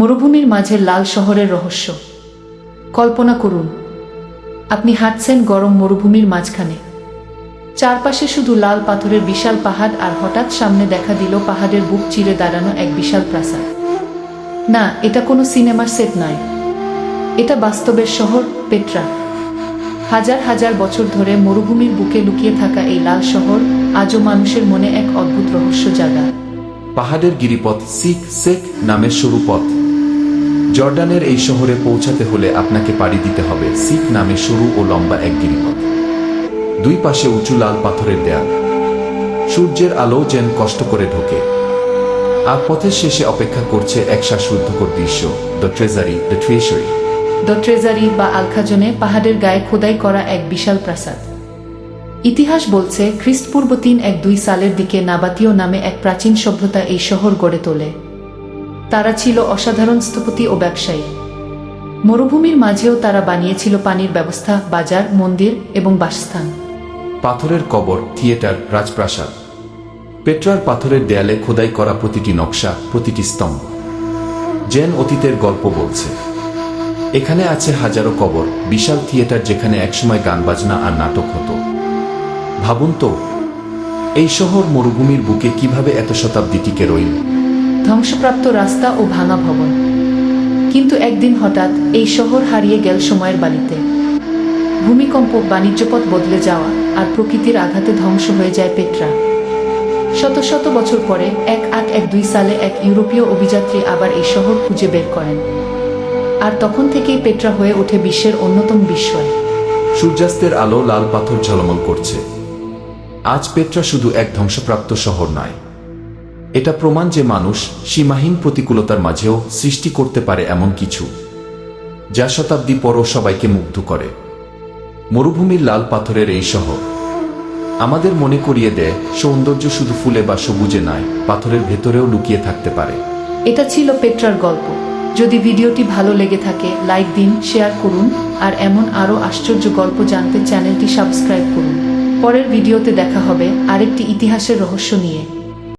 মরুভূমির মাঝে লাল শহরের রহস্য। কল্পনা করুন, আপনি হাঁটছেন গরম মরুভূমির মাঝখানে। চারপাশে শুধু লাল পাথরের বিশাল পাহাড় আর হঠাৎ সামনে দেখা দিল পাহাড়ের বুক চিরে দাঁড়ানো এক বিশাল প্রাসাদ। না, এটা কোনো সিনেমার সেট নয়। এটা বাস্তবের শহর, পেট্রা। হাজার হাজার বছর ধরে মরুভূমির বুকে লুকিয়ে থাকা এই লাল শহর আজও মানুষের মনে এক অদ্ভুত রহস্য জাগায় পাহাড়ের গিরিপথ সিক সেক নামের সরু পথ। জর্ডানের এই শহরে পৌঁছাতে হলে আপনাকে পাড়ি দিতে হবে সিক নামে সরু ও লম্বা এক গিরিপথ। দুই পাশে উঁচু লাল পাথরের দেয়াল। সূর্যের আলো যেন কষ্ট করে ঢোকে। আর পথের শেষে অপেক্ষা করছে এক শ্বাসরুদ্ধকর দৃশ্য the treasury the treasury the treasury বা আলখাজনে পাহাড়ের গায়ে খোদাই করা এক বিশাল প্রাসাদ। ইতিহাস বলছে, খ্রিস্টপূর্ব তিন এক দুই সালের দিকে নাবাতীয় নামে এক প্রাচীন সভ্যতা এই শহর গড়ে তোলে। তারা ছিল অসাধারণ স্থপতি ও ব্যবসায়ী। মরুভূমির মাঝেও তারা বানিয়েছিল পানির ব্যবস্থা, বাজার, মন্দির এবং বাসস্থান। পাথরের কবর, থিয়েটার, রাজপ্রাসাদ। পেট্রার পাথরের দেয়ালে খোদাই করা প্রতিটি নকশা, প্রতিটি স্তম্ভ। জেন অতীতের গল্প বলছে, এখানে আছে হাজারো কবর, বিশাল থিয়েটার যেখানে একসময় গান, বাজনা আর নাটক হতো। ভাবুন তো, এই শহর মরুভূমির বুকে কীভাবে এত শতাব্দী টিকে রইল? ধ্বংসপ্রাপ্ত রাস্তা ও ভাঙা ভবন। কিন্তু একদিন হঠাৎ এই শহর হারিয়ে গেল সময়ের বালিতে। ভূমিকম্প বাণিজ্যপথ বদলে যাওয়া আর প্রকৃতির আঘাতে ধ্বংস হয়ে যায় পেট্রা। শত শত বছর পরে এক আট এক দুই সালে এক ইউরোপীয় অভিযাত্রী আবার এই শহর খুঁজে বের করেন। আর তখন থেকেই পেট্রা হয়ে ওঠে বিশ্বের অন্যতম বিস্ময়। সূর্যাস্তের আলো লাল পাথর ঝলমল করছে। আজ পেট্রা শুধু এক ধ্বংসপ্রাপ্ত শহর নয় এটা প্রমাণ যে মানুষ সীমাহীন প্রতিকূলতার মাঝেও সৃষ্টি করতে পারে এমন কিছু, যা শতাব্দী পরও সবাইকে মুগ্ধ করে। মরুভূমির লাল পাথরের এই শহর আমাদের মনে করিয়ে দেয় সৌন্দর্য শুধু ফুলে বা সবুজে নয়, পাথরের ভেতরেও লুকিয়ে থাকতে পারে। এটা ছিল পেট্রার গল্প। যদি ভিডিওটি ভালো লেগে থাকে, লাইক দিন, শেয়ার করুন, আর এমন আরও আশ্চর্য গল্প জানতে চ্যানেলটি সাবস্ক্রাইব করুন। পরের ভিডিওতে দেখা হবে আরেকটি ইতিহাসের রহস্য নিয়ে।